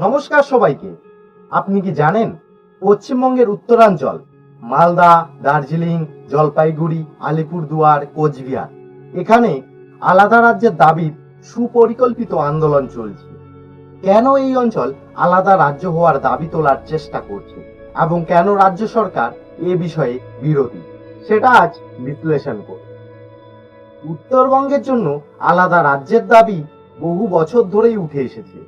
নমস্কার সবাইকে। আপনি কি জানেন পশ্চিমবঙ্গের উত্তরাঞ্চল? মালদা, দার্জিলিং, জলপাইগুড়ি, আলিপুরদুয়ার, কোচবিহার। এখানে আলাদা রাজ্যের দাবির সুপরিকল্পিত আন্দোলন চলছে। কেন এই অঞ্চল আলাদা রাজ্য হওয়ার দাবি তোলার চেষ্টা করছে এবং কেন রাজ্য সরকার এ বিষয়ে বিরোধী? সেটা আজ বিশ্লেষণ করব। উত্তরবঙ্গের জন্য আলাদা রাজ্যের দাবি বহু বছর ধরেই উঠে এসেছে।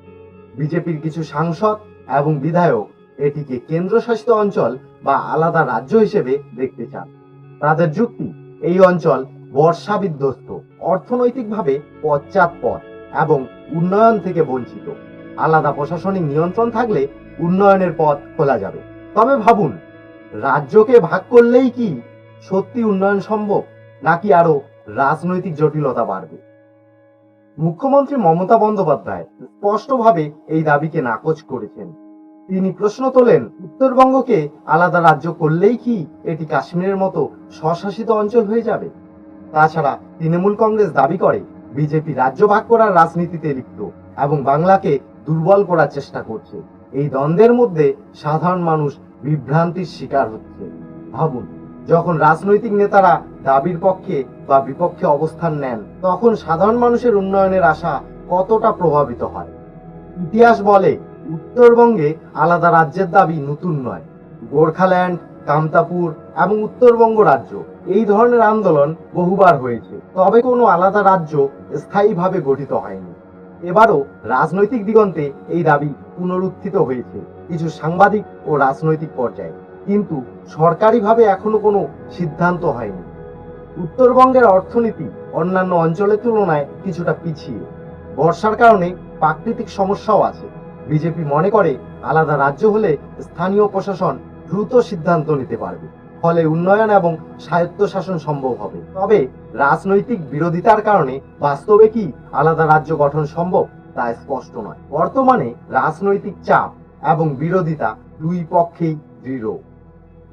বিজেপির কিছু সাংসদ এবং বিধায়ক এটিকে কেন্দ্রশাসিত অঞ্চল বা আলাদা রাজ্য হিসেবে দেখতে চান। তাদের যুক্তি, এই অঞ্চল বর্ষা বিধ্বস্ত অর্থনৈতিকভাবে পশ্চাৎপদ এবং উন্নয়ন থেকে বঞ্চিত। আলাদা প্রশাসনিক নিয়ন্ত্রণ থাকলে উন্নয়নের পথ খোলা যাবে। তবে ভাবুন, রাজ্যকে ভাগ করলেই কি সত্যি উন্নয়ন সম্ভব, নাকি আরও রাজনৈতিক জটিলতা বাড়বে। মুখ্যমন্ত্রী মমতা বন্দ্যোপাধ্যায় স্পষ্টভাবে এই দাবিকে নাকচ করেছেন। তিনি প্রশ্ন তোলেন, উত্তরবঙ্গকে আলাদা রাজ্য করলেই কি এটি কাশ্মীরের মতো স্বশাসিত অঞ্চল হয়ে যাবে? তাছাড়া তৃণমূল কংগ্রেস দাবি করে, বিজেপি রাজ্য ভাগ করার রাজনীতিতে লিপ্ত এবং বাংলাকে দুর্বল করার চেষ্টা করছে। এই দ্বন্দ্বের মধ্যে সাধারণ মানুষ বিভ্রান্তির শিকার হচ্ছে। ভাবুন। যখন রাজনৈতিক নেতারা দাবির পক্ষে বা বিপক্ষে অবস্থান নেন, তখন সাধারণ মানুষের উন্নয়নের আশা কতটা প্রভাবিত হয়? ইতিহাস বলে, উত্তরবঙ্গে আলাদা রাজ্যের দাবি নতুন নয়। গোর্খাল্যান্ড, কামতাপুর এবং উত্তরবঙ্গ রাজ্য, এই ধরনের আন্দোলন বহুবার হয়েছে। তবে কোনো আলাদা রাজ্য স্থায়ীভাবে গঠিত হয়নি। এবারও রাজনৈতিক দিগন্তে এই দাবি পুনরুত্থিত হয়েছে। কিছু সাংবাদিক ও রাজনৈতিক পর্যায়ে। কিন্তু সরকারিভাবে এখনও কোনো সিদ্ধান্ত হয়নি। উত্তরবঙ্গের অর্থনীতি অন্যান্য অঞ্চলের তুলনায় কিছুটা পিছিয়ে। বর্ষার কারণে প্রাকৃতিক সমস্যাও আছে। বিজেপি মনে করে আলাদা রাজ্য হলে স্থানীয় প্রশাসন দ্রুত সিদ্ধান্ত নিতে পারবে। ফলে উন্নয়ন এবং স্বায়ত্তশাসন সম্ভব হবে। তবে রাজনৈতিক বিরোধিতার কারণে বাস্তবে কি আলাদা রাজ্য গঠন সম্ভব তা স্পষ্ট নয়। বর্তমানে রাজনৈতিক চাপ এবং বিরোধিতা দুই পক্ষেই দৃঢ়।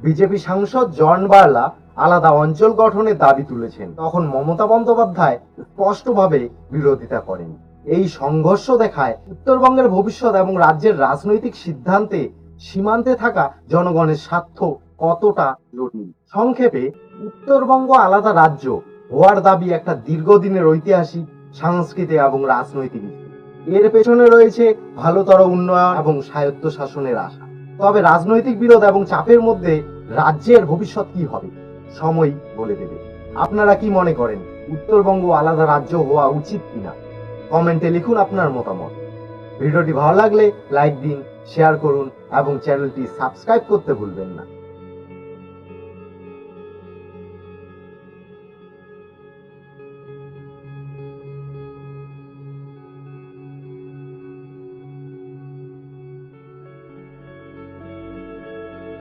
বিজেপি সাংসদ জন বার্লা আলাদা অঞ্চল গঠনের দাবি তুলেছেন। তখন মমতা বন্দ্যোপাধ্যায় স্পষ্টভাবে বিরোধিতা করেন। এই সংঘর্ষ দেখায় উত্তরবঙ্গের ভবিষ্যৎ এবং রাজ্যের রাজনৈতিক সিদ্ধান্তে সীমান্তে থাকা জনগণের স্বার্থ কতটা জটিল সংক্ষেপে, উত্তরবঙ্গ আলাদা রাজ্য হওয়ার দাবি একটা দীর্ঘদিনের ঐতিহাসিক, সাংস্কৃতিক এবং রাজনৈতিক এর পেছনে রয়েছে ভালোতর উন্নয়ন এবং স্বায়ত্ত শাসনের আশা। তবে রাজনৈতিক বিরোধ এবং চাপের মধ্যে রাজ্যের ভবিষ্যৎ কি হবে? সময় বলে দেবে। আপনারা কি মনে করেন, উত্তরবঙ্গ আলাদা রাজ্য হওয়া উচিত কিনা? কমেন্টে লিখুন আপনার মতামত। ভিডিওটি ভালো লাগলে লাইক দিন, শেয়ার করুন এবং চ্যানেলটি সাবস্ক্রাইব করতে ভুলবেন না।